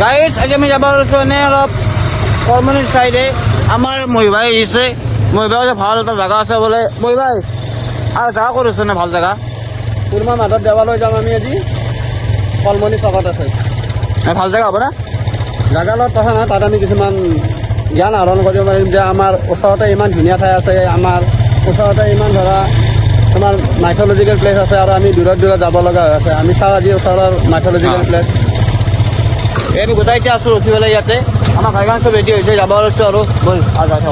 Guys আজি আমি যাব ওলাইছোঁ এনে অলপ কৰ্মনীৰ চাইডে আমাৰ মহিবাই আহিছে। মহিবাই ভালো এটা জেগা আছে বোলে। মহিবাই আৰু জেগা ক'ত আছে নে ভালো জেগা? কুৰ্মা মাধৱ দেৱালয় যাম আমি আজি। কলমণি চকত আছে। ভালো জেগা হ'ব না? জাগা লগত কথা নাই তাত আমি কিছুমান জ্ঞান আহৰণ কৰিব পাৰিম যে আমাৰ ওচৰতে ইমান ধুনীয়া ঠাই আছে আমাৰ ওচৰতে ইমান ধৰা তোমাৰ মাইথলজিকেল প্লেচ আছে আৰু আমি দূৰত দূৰত যাব লগা হৈ আছে। আমি চাওঁ আজি ওচৰৰ মাইথলজিকেল। প্লেচ আমি গোটাই এতিয়া আছোঁ ৰখি পেলাই ইয়াতে। আমাৰ ভাইগান চব ৰেডি হৈছে যাব ওলাইছোঁ আৰু। ব'ল আৰু যাই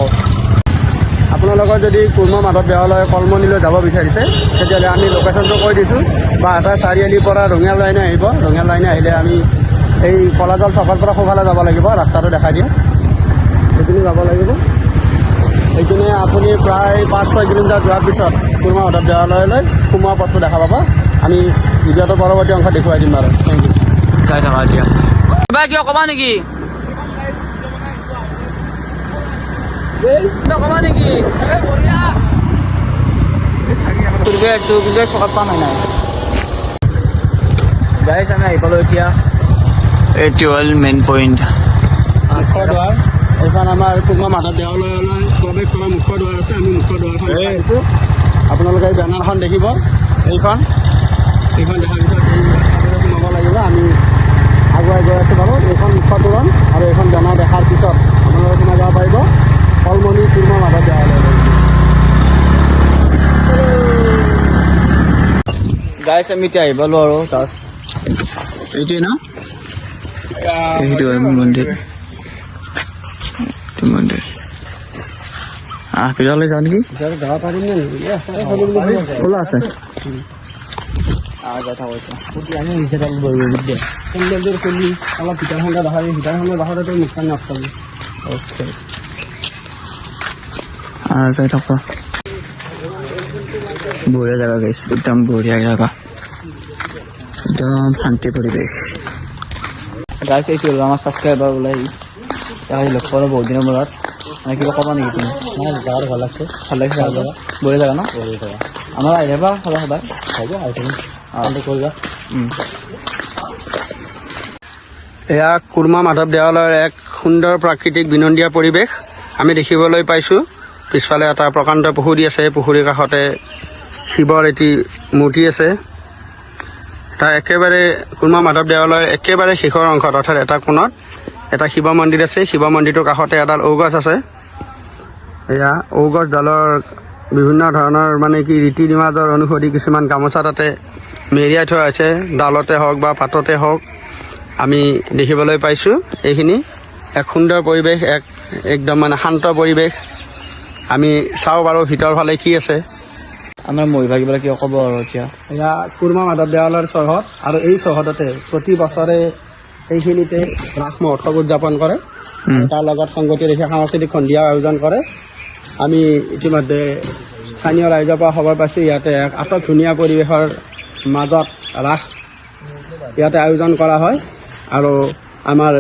আপোনালোকৰ যদি কুৰ্মা মাধৱ দেৱালয় কলমণিলৈ যাব বিচাৰিছে তেতিয়াহ'লে আমি লোকেশ্যনটো কৈ দিছোঁ বা এটা চাৰিআলিৰ পৰা ৰঙিয়াল লাইনে আহিব। ৰঙিয়াল লাইনে আহিলে আমি এই কলাজল চকৰ পৰা সোঁফালে যাব লাগিব ৰাস্তাটো দেখাই দিয়ে সেইখিনি যাব লাগিব। সেইখিনি আপুনি প্ৰায় পাঁচ ছয় কিলোমিটাৰ যোৱাৰ পিছত কুৰ্মা মাধৱ দেৱালয়লৈ সোমোৱা পথটো দেখা পাব। আমি ভিডিঅ'টো পৰৱৰ্তী অংশ দেখুৱাই দিম বাৰু। থেংক ইউ যাই থাকা এতিয়া। কিবা কিয় ক'বা নেকি কিবা নেকি ফুৰিব আহিছোঁ কিন্তু চকাত পোৱা নাই নাই গাইছ আমি আহি পালোঁ এতিয়া এইটো হ'ল মেইন পইণ্ট মুখ্য দুৱাৰ এইখন আমাৰ কুৰ্মা মাধৱ দেৱালয়লৈ প্ৰৱেশ কৰা মুখ্য দুৱাৰ আছে আমি মুখ্য দুৱাৰখন আছোঁ আপোনালোকে এই বেনাৰখন দেখিব এইখন এইখন দেখাৰ পিছত সোমাব লাগিব আমি আগুৱাই গৈ আছোঁ বাৰু। এইখন মুখ্য তোৰণ আৰু এইখন বেনাৰ দেখাৰ পিছত আপোনালোকে সোমাই যাব পাৰিব। কলমণি কুৰ্মা মাধৱ দেৱালয়লৈ গাইছ আমি এতিয়া আহি পালোঁ আৰু জাষ্ট এইটোৱে ন? এইটো মন্দিৰ। মন্দিৰ। আহ ভিতৰলৈ যাওঁ নেকি? যাই থাকোঁ এতিয়া পেণ্ডেলটোৰ খুলি অলপ ভিতৰখন দেখাই ভিতৰখনৰ দেখাতে মুখখন নাপাবি অ'কে আহ যাই থাকোঁ বঢ়িয়া জেগা গাইছ একদম বঢ়িয়া জেগা একদম শান্তি পৰিৱেশ গাইছ এইটো হ'ল আমাৰ ছাবস্ক্ৰাইবাৰ ওলাই লগ পালোঁ বহুত দিনৰ মূৰত। মানে কিবা ক'বা নেকি তুমি? জেগাটো ভালো লাগছে ভালো লাগিছে বঢ়িয়া জেগা ন বঢ়িয়া জেগা আমাৰ আহি যাবা। সদায় সদায়। হ'ব থাকিম এয়া কুৰ্মা মাধৱ দেৱালয়ৰ এক সুন্দৰ প্ৰাকৃতিক বিনন্দীয়া পৰিৱেশ। আমি দেখিবলৈ পাইছোঁ। পিছফালে এটা প্ৰকাণ্ড পুখুৰী আছে। পুখুৰীৰ কাষতে শিৱৰ এটি মূৰ্তি আছে। তাৰ একেবাৰে কুৰ্মা মাধৱ দেৱালয়ৰ একেবাৰে শেষৰ অংশত অৰ্থাৎ এটা কোণত এটা শিৱ মন্দিৰ আছে। শিৱ মন্দিৰটোৰ কাষতে এডাল ঔগছ আছে। এয়া ঔগছডালৰ বিভিন্ন ধৰণৰ মানে কি ৰীতি ৰিৱাজৰ অনুসৰি কিছুমান গামোচা তাতে মেৰিয়াই থোৱা হৈছে ডালতে হওক বা পাততে হওক আমি দেখিবলৈ পাইছোঁ এইখিনি। এক সুন্দৰ পৰিৱেশ এক একদম মানে শান্ত পৰিৱেশ। আমি চাওঁ বাৰু ভিতৰ ফালে কি আছে। আমাৰ মহিভাগীবিলাক কিয় ক'ব আৰু এতিয়া? এয়া কুৰ্মা মাধৱ দেৱালয়ৰ চৌহদ আৰু এই চৌহদতে প্ৰতি বছৰে এইখিনিতে ৰাস মহোৎসৱ উদযাপন কৰে। তাৰ লগত সংগতি ৰাখি সাংস্কৃতিক সন্ধিয়া আয়োজন কৰে। আমি ইতিমধ্যে স্থানীয় ৰাইজৰ পৰা খবৰ পাইছোঁ ইয়াতে এক আটক ধুনীয়া পৰিৱেশৰ মাজত ৰাস। ইয়াতে আয়োজন কৰা হয় আৰু আমাৰ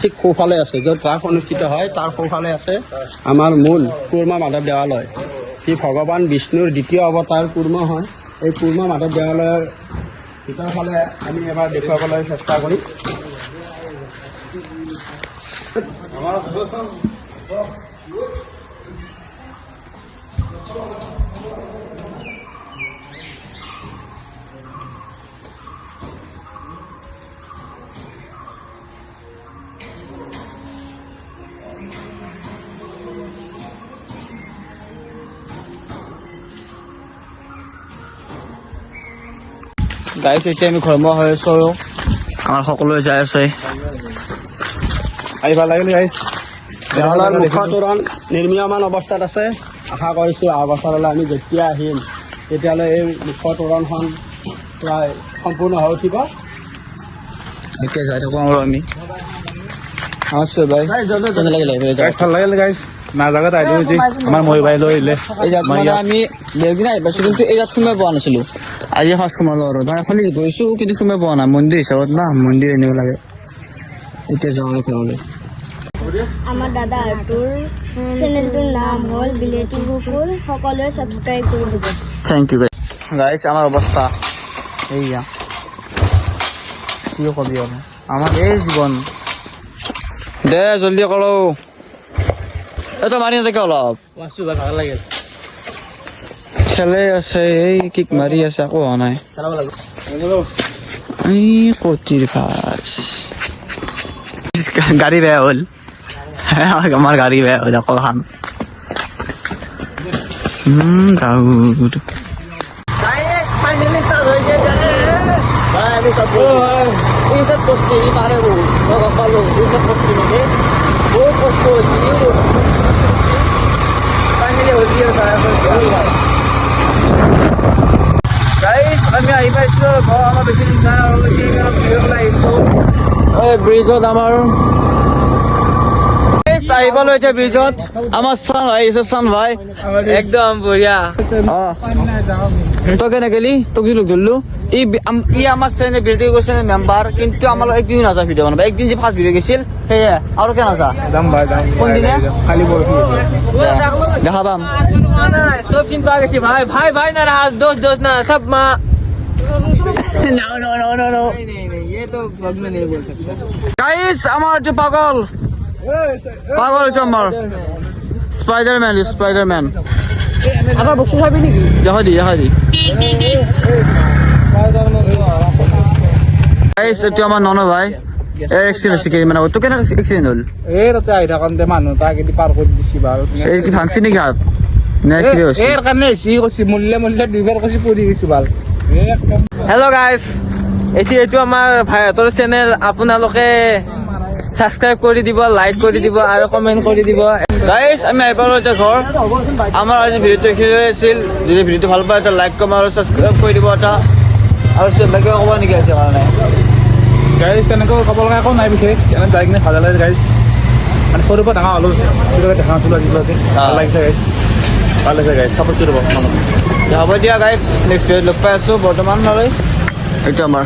ঠিক সোঁফালে আছে, য'ত ৰাস অনুষ্ঠিত হয়, তাৰ সোঁফালে আছে আমাৰ মূল কুৰ্মা মাধৱ দেৱালয়। যি ভগৱান বিষ্ণুৰ দ্বিতীয় অৱতাৰ কুৰ্মা হয়, এই কুৰ্মা মাধৱ দেৱালয়ৰ ভিতৰ ফালে আমি এবাৰ দেখুৱাবলৈ চেষ্টা কৰিম। গাইছ এতিয়া আমি ঘৰমুৱা হৈ আছোঁ আৰু। আমাৰ সকলোৱে যাই আছে। আহিব লাগিল গাইছ দেৱালয়ৰ মুখ্য তোৰণ নিৰ্মীয়মান অৱস্থাত আছে। আশা কৰিছোঁ অহা বছৰলৈ আমি যেতিয়া আহিম তেতিয়ালৈ এই মুখ্য তোৰণখন প্ৰায় সম্পূৰ্ণ হৈ উঠিব। এতিয়া যাই থাকোঁ আৰু আমি। আছোঁ বাই কেনে লাগিলে এইফালে ভালো লাগিল গাইছ নাজাগাত আহিলোঁ যে আমাৰ মহিবাই লৈ আহিলে এই জাত মানে আমি দেওদিনা আহি পাইছোঁ কিন্তু এই জাত সোমাই পোৱা নাছিলোঁ। আজি ফাৰ্ষ্ট সোমালোঁ আৰু তাৰ খালি গৈছোঁ কিন্তু সোমাই পোৱা নাই। মন্দিৰ হিচাপত না মন্দিৰ এনেও লাগে। এতিয়া যাওঁ আৰু ঘৰলৈ। আমাৰ দাদা আৰ্টুৰ চেনেলটোৰ নাম হ'ল বিলেতি কুকুৰ সকলোৱে ছাবস্ক্ৰাইব কৰি দিব। থেংক ইউ গাইছ আমাৰ অৱস্থা এইয়া। কি কবি আৰু? আমাৰ এই জীৱন। দে জলদি কৰো এইটো মাৰি নাথাকে অলপ? খেলে আছে এই কিক মাৰি আছে একো হোৱা নাই। এই কটিৰ ভাজ। গাড়ী বেয়া হ'ল। আমাৰ গাড়ী বেয়া হ'ল আকৌ খাম উম দাউদ ইজ্জত করছি পারে বহুত পালো ইজ্জত করছি নাকি? বহুত কষ্ট হচ্ছে ফাইনেলি হচ্ছে গাইছ আমি আহি পাইছোঁ ঘৰ আমাৰ বেছি দিন আহিছোঁ। এই ব্ৰিজত আমাৰ আহিবলৈ এতিয়া ব্ৰিজত। আমাৰ চান ভাই আহিছে চান ভাই। একদম বঢ়িয়া। তই কেনে গেলি তোক কি লোক ধৰিলো ই বি- আম- ই আমাৰ শ্ৰেণী বিৰতি কৰিছে মেম্বাৰ কিন্তু আমাৰ লগত একদিন নাযা ভিডিঅ' বনাব একদিন যে ফাৰ্ষ্ট ভিডিঅ' গৈছিল সেয়ে আৰু কেনে নাযা যাম বাৰু যাম কোনদিনা কালি পৰহি দেখা পাম সব চিন পা গেছি ভাই ভাই ভাই না रहा दोस्त दोस्त ना सब माँ no, no, no, no, no. नहीं नहीं नहीं ये तो vlog में नहीं बोल सकते গাইছ আমাৰ এইটো পাগল পাগল এইটো আমাৰ স্পাইডাৰমেন স্পাইডাৰমেন আবার বসে যাবি নাকি? দেখা দি দেখা দি গাইছ এইটো আমাৰ নন ভাই কেইদিনমান আগত তোৰ কেনে এক্সিডেণ্ট হ'ল? এই তাতে আহি থাকোঁতে মানুহ তাক পাৰ কৰি দিছি বাৰু এই কি ভাংছি নেকি হাত? নে কি কৈছি পৰি গৈছো ভালো হেল্ল' গাইজ এতিয়া এইটো আমাৰ ভাইহঁতৰ চেনেল আপোনালোকে ছাবস্ক্ৰাইব কৰি দিব লাইক কৰি দিব আৰু কমেণ্ট কৰি দিব। গাইছ আমি আহি পালোঁ এতিয়া ঘৰ আমাৰ আজি ভিডিঅ'টো এইখিনি আছিল যদি ভিডিঅ'টো ভালো পায় এটা লাইক কমেণ্ট আৰু ছাবস্ক্ৰাইব কৰি দিব এটা আৰু বেলেগে ক'ব নেকি আজি কাৰণে গাইজ তেনেকৈ ক'ব লগা একো নাই বিশেষ। এনে যাই কিনে ভালো লাগে গাইজ মানে সৰুৰ পৰা ডাঙৰ হ'লো কেতিয়াবা দেখা নাছিলোঁ আজিলৈকে ভালো লাগিছে গাইজ ভালো লাগিছে গাইজ চাপৰ্ট কৰিব হ'ব দিয়া গাইছ নেক্সট ভিডিঅ'ত লগ পাই আছোঁ বৰ্তমান আৰু এইটো আমাৰ।